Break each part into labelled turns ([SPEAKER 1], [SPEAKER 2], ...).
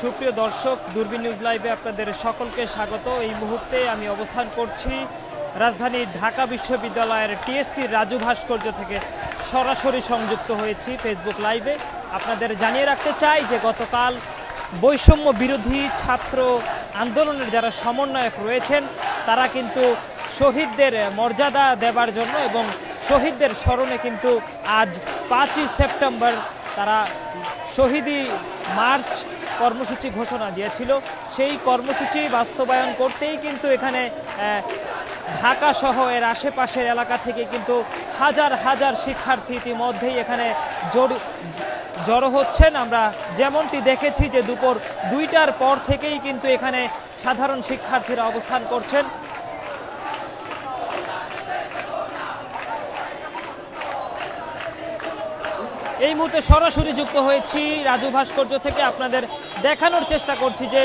[SPEAKER 1] সুপ্রিয় দর্শক, দূরবীন নিউজ লাইভে আপনাদের সকলকে স্বাগত। এই মুহূর্তে আমি অবস্থান করছি রাজধানী ঢাকা বিশ্ববিদ্যালয়ের টিএসসি রাজু ভাস্কর্য থেকে সরাসরি সংযুক্ত হয়েছি ফেসবুক লাইভে। আপনাদের জানিয়ে রাখতে চাই যে গতকাল বৈষম্য বিরোধী ছাত্র আন্দোলনের যারা সমন্বয়ক রয়েছেন, তারা কিন্তু শহীদদের মর্যাদা দেবার জন্য এবং শহীদদের স্মরণে কিন্তু আজ পাঁচই সেপ্টেম্বর তারা শহীদি মার্চ কর্মসূচি ঘোষণা দিয়েছিল। সেই কর্মসূচি বাস্তবায়ন করতেই কিন্তু এখানে ঢাকা সহ এর আশেপাশের এলাকা থেকে কিন্তু হাজার হাজার শিক্ষার্থী ইতিমধ্যেই এখানে জড়ি- জড়ো হচ্ছেন। আমরা যেমনটি দেখেছি যে দুপুর দুইটার পর থেকেই কিন্তু এখানে সাধারণ শিক্ষার্থীরা অবস্থান করছেন। এই মুহূর্তে সরাসরি যুক্ত হয়েছি রাজু ভাস্কর্য থেকে। আপনাদের দেখানোর চেষ্টা করছি যে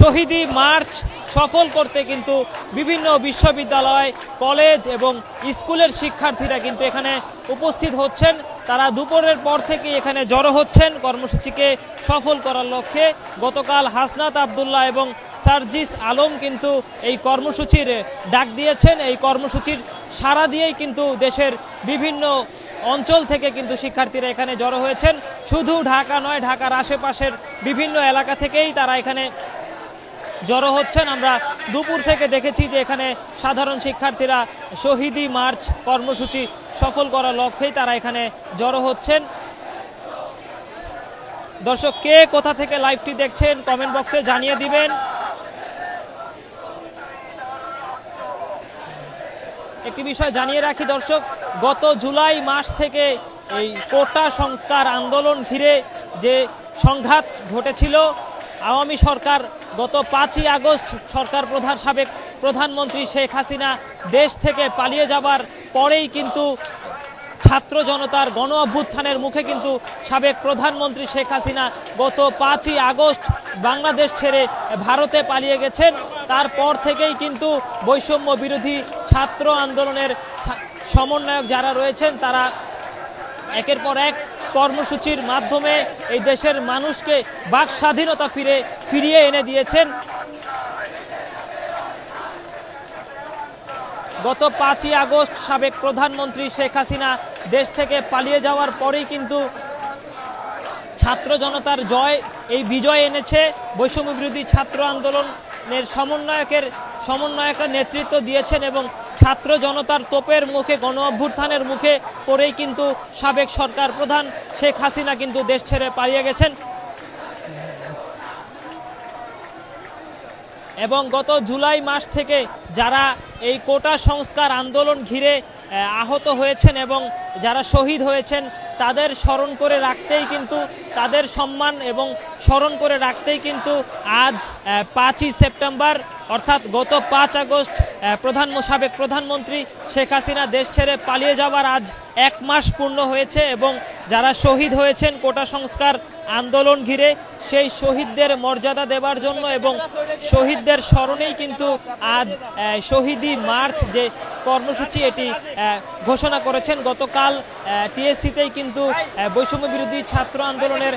[SPEAKER 1] শহীদি মার্চ সফল করতে কিন্তু বিভিন্ন বিশ্ববিদ্যালয়, কলেজ এবং স্কুলের শিক্ষার্থীরা কিন্তু এখানে উপস্থিত হচ্ছেন। তারা দুপুরের পর থেকে এখানে জড়ো হচ্ছেন। কর্মসূচিকে সফল করার লক্ষ্যে গতকাল হাসনাত আবদুল্লাহ এবং সার্জিস আলম কিন্তু এই কর্মসূচির ডাক দিয়েছেন। এই কর্মসূচির সারা দিয়েই কিন্তু দেশের বিভিন্ন অঞ্চল থেকে কিন্তু শিক্ষার্থীরা এখানে জড়ো হয়েছেন। শুধু ঢাকা নয়, ঢাকার আশেপাশের বিভিন্ন এলাকা থেকেই তারা এখানে জড়ো হচ্ছেন। আমরা দুপুর থেকে দেখেছি যে এখানে সাধারণ শিক্ষার্থীরা শহীদি মার্চ কর্মসূচি সফল করার লক্ষ্যেই তারা এখানে জড়ো হচ্ছেন। দর্শক, কে কোথা থেকে লাইভটি দেখছেন কমেন্ট বক্সে জানিয়ে দিবেন। একটি বিষয় জানিয়ে রাখি দর্শক, গত জুলাই মাস থেকে এই কোটা সংস্কার আন্দোলন ঘিরে যে সংঘাত ঘটেছিল, আওয়ামী সরকার গত পাঁচই আগস্ট সরকার প্রধান সাবেক প্রধানমন্ত্রী শেখ হাসিনা দেশ থেকে পালিয়ে যাবার পরেই কিন্তু ছাত্র জনতার গণ অভ্যুত্থানের মুখে কিন্তু সাবেক প্রধানমন্ত্রী শেখ হাসিনা গত পাঁচই আগস্ট বাংলাদেশ ছেড়ে ভারতে পালিয়ে গেছেন। তারপর থেকেই কিন্তু বৈষম্য বিরোধী ছাত্র আন্দোলনের সমন্বয়ক যারা রয়েছেন, তারা একের পর এক কর্মসূচির মাধ্যমে এই দেশের মানুষকে বাক স্বাধীনতা ফিরে, ফিরিয়ে এনে দিয়েছেন। গত পাঁচই আগস্ট সাবেক প্রধানমন্ত্রী শেখ হাসিনা দেশ থেকে পালিয়ে যাওয়ার পরেই কিন্তু ছাত্র জনতার জয়, এই বিজয় এনেছে। বৈষম্য বিরোধী ছাত্র আন্দোলনের সমন্বয়কের সমন্বয়কের নেতৃত্ব দিয়েছেন এবং ছাত্র জনতার তোপের মুখে গণ অভ্যুত্থানের মুখে পড়েই কিন্তু সাবেক সরকার প্রধান শেখ হাসিনা কিন্তু দেশ ছেড়ে পালিয়ে গেছেন। এবং গত জুলাই মাস থেকে যারা এই কোটা সংস্কার আন্দোলন ঘিরে আহত হয়েছেন এবং যারা শহীদ হয়েছেন তাদের স্মরণ করে রাখতেই কিন্তু, তাদের সম্মান এবং স্মরণ করে রাখতেই কিন্তু আজ পাঁচই সেপ্টেম্বর, অর্থাৎ গত পাঁচ আগস্ট প্রধান সাবেক প্রধানমন্ত্রী শেখ হাসিনা দেশ ছেড়ে পালিয়ে যাওয়ার আজ এক মাস পূর্ণ হয়েছে এবং যারা শহীদ হয়েছেন কোটা সংস্কার আন্দোলন ঘিরে, সেই শহীদদের মর্যাদা দেবার জন্য এবং শহীদদের স্মরণেই কিন্তু আজ শহীদি মার্চ যে কর্মসূচি এটি ঘোষণা করেছেন। গতকাল টিএসসিতেই কিন্তু বৈষম্য বিরোধী ছাত্র আন্দোলনের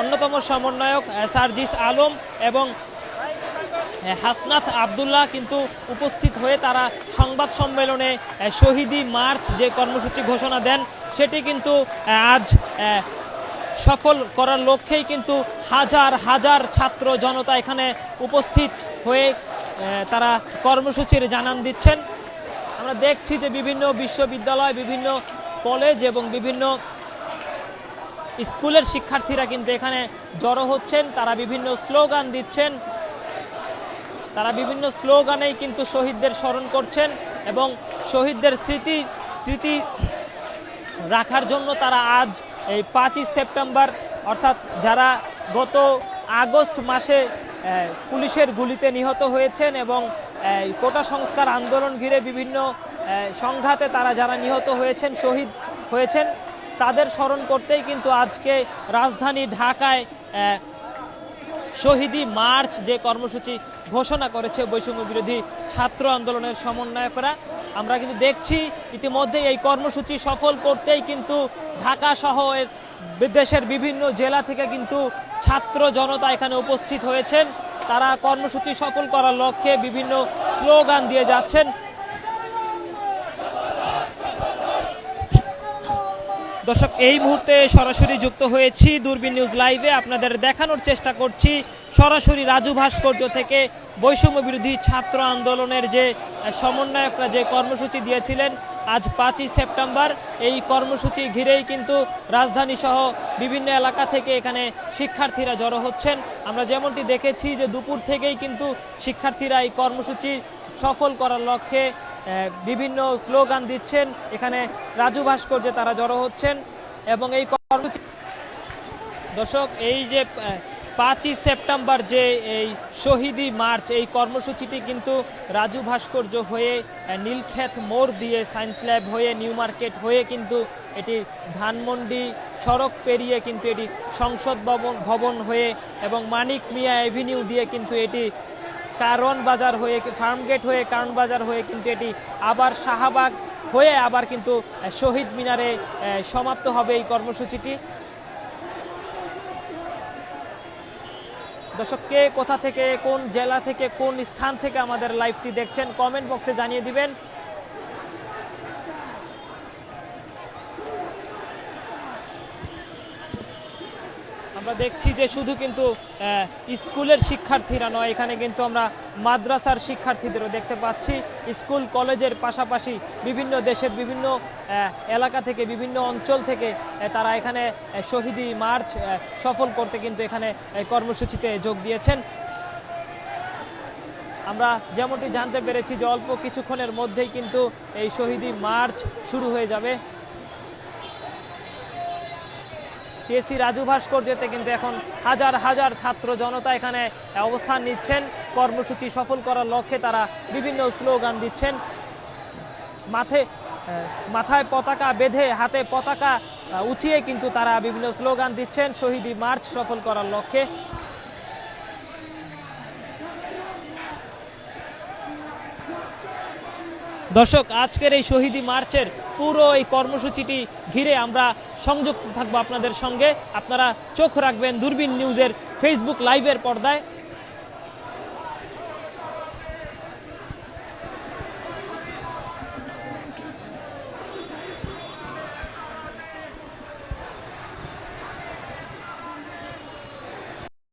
[SPEAKER 1] অন্যতম সমন্বয়ক সার্জিস আলম এবং হাসনাত আবদুল্লাহ কিন্তু উপস্থিত হয়ে তারা সংবাদ সম্মেলনে শহীদি মার্চ যে কর্মসূচি ঘোষণা দেন, সেটি কিন্তু আজ সফল করার লক্ষ্যেই কিন্তু হাজার হাজার ছাত্র জনতা এখানে উপস্থিত হয়ে তারা কর্মসূচির জানান দিচ্ছেন। আমরা দেখছি যে বিভিন্ন বিশ্ববিদ্যালয়, বিভিন্ন কলেজ এবং বিভিন্ন স্কুলের শিক্ষার্থীরা কিন্তু এখানে জড়ো হচ্ছেন, তারা বিভিন্ন স্লোগান দিচ্ছেন। তারা বিভিন্ন স্লোগানেই কিন্তু শহীদদের স্মরণ করছেন এবং শহীদদের স্মৃতি স্মৃতি রাখার জন্য তারা আজ এই পাঁচই সেপ্টেম্বর, অর্থাৎ যারা গত আগস্ট মাসে পুলিশের গুলিতে নিহত হয়েছেন এবং কোটা সংস্কার আন্দোলন ঘিরে বিভিন্ন সংঘাতে তারা যারা নিহত হয়েছেন, শহীদ হয়েছেন, তাদের স্মরণ করতেই কিন্তু আজকে রাজধানী ঢাকায় শহীদি মার্চ যে কর্মসূচি ঘোষণা করেছে বৈষম্য বিরোধী ছাত্র আন্দোলনের সমন্বয়করা, আমরা কিন্তু দেখছি ইতিমধ্যে এই কর্মসূচি সফল করতেই কিন্তু ঢাকা সহ দেশের বিভিন্ন জেলা থেকে কিন্তু ছাত্র জনতা এখানে উপস্থিত হয়েছেন। তারা কর্মসূচি সফল করার লক্ষ্যে বিভিন্ন স্লোগান দিয়ে যাচ্ছেন। দর্শক, এই মুহূর্তে সরাসরি যুক্ত হয়েছি দূরবীন নিউজ লাইভে। আপনাদের দেখানোর চেষ্টা করছি সরাসরি রাজু ভাস্কর্য থেকে বৈষম্য বিরোধী ছাত্র আন্দোলনের যে সমন্বয়করা যে কর্মসূচি দিয়েছিলেন আজ পাঁচই সেপ্টেম্বর, এই কর্মসূচি ঘিরেই কিন্তু রাজধানী সহ বিভিন্ন এলাকা থেকে এখানে শিক্ষার্থীরা জড়ো হচ্ছেন। আমরা যেমনটি দেখেছি যে দুপুর থেকেই কিন্তু শিক্ষার্থীরা এই কর্মসূচি সফল করার লক্ষ্যে বিভিন্ন স্লোগান দিচ্ছেন। এখানে রাজু ভাস্কর্যে তারা জড়ো হচ্ছেন এবং এই কর্মসূচি দর্শক, এই যে পাঁচই সেপ্টেম্বর যে এই শহীদি মার্চ, এই কর্মসূচিটি কিন্তু রাজু ভাস্কর্য হয়ে নীলক্ষেত মোড় দিয়ে সায়েন্স ল্যাব হয়ে, নিউ মার্কেট হয়ে কিন্তু এটি ধানমন্ডি সড়ক পেরিয়ে কিন্তু এটি সংসদ ভবন ভবন হয়ে এবং মানিক মিয়া এভিনিউ দিয়ে কিন্তু এটি কারণ বাজার হয়ে ফার্মগেট হয়ে, কারণ বাজার হয়ে কিন্তু এটি আবার শাহবাগ হয়ে আবার কিন্তু শহীদ মিনারে সমাপ্ত হবে এই কর্মসূচিটি। দর্শক, কে কোথা থেকে, কোন জেলা থেকে, কোন স্থান থেকে আমাদের লাইভটি দেখছেন কমেন্ট বক্সে জানিয়ে দিবেন। আমরা দেখছি যে শুধু কিন্তু স্কুলের শিক্ষার্থীরা নয়, এখানে কিন্তু আমরা মাদ্রাসার শিক্ষার্থীদেরও দেখতে পাচ্ছি। স্কুল, কলেজের পাশাপাশি বিভিন্ন দেশের বিভিন্ন এলাকা থেকে, বিভিন্ন অঞ্চল থেকে তারা এখানে শহীদি মার্চ সফল করতে কিন্তু এখানে কর্মসূচিতে যোগ দিয়েছেন। আমরা যেমনটি জানতে পেরেছি যে অল্প কিছুক্ষণের মধ্যেই কিন্তু এই শহীদি মার্চ শুরু হয়ে যাবে। টিএসসি রাজু ভাস্কর্যতে কিন্তু এখন হাজার হাজার ছাত্র জনতা এখানে অবস্থান নিচ্ছেন। কর্মসূচি সফল করার লক্ষ্যে তারা বিভিন্ন স্লোগান দিচ্ছেন। মাথে মাথায় পতাকা বেঁধে হাতে পতাকা উঁচিয়ে কিন্তু তারা বিভিন্ন স্লোগান দিচ্ছেন। শহীদি মার্চ সফল করার লক্ষ্যে। দর্শক, আজকের এই শহীদি মার্চের পুরো এই কর্মসূচিটি ঘিরে আমরা সংযুক্ত থাকব আপনাদের সঙ্গে। আপনারা চোখ রাখবেন দূরবীন নিউজের ফেসবুক লাইভের পর্দায়।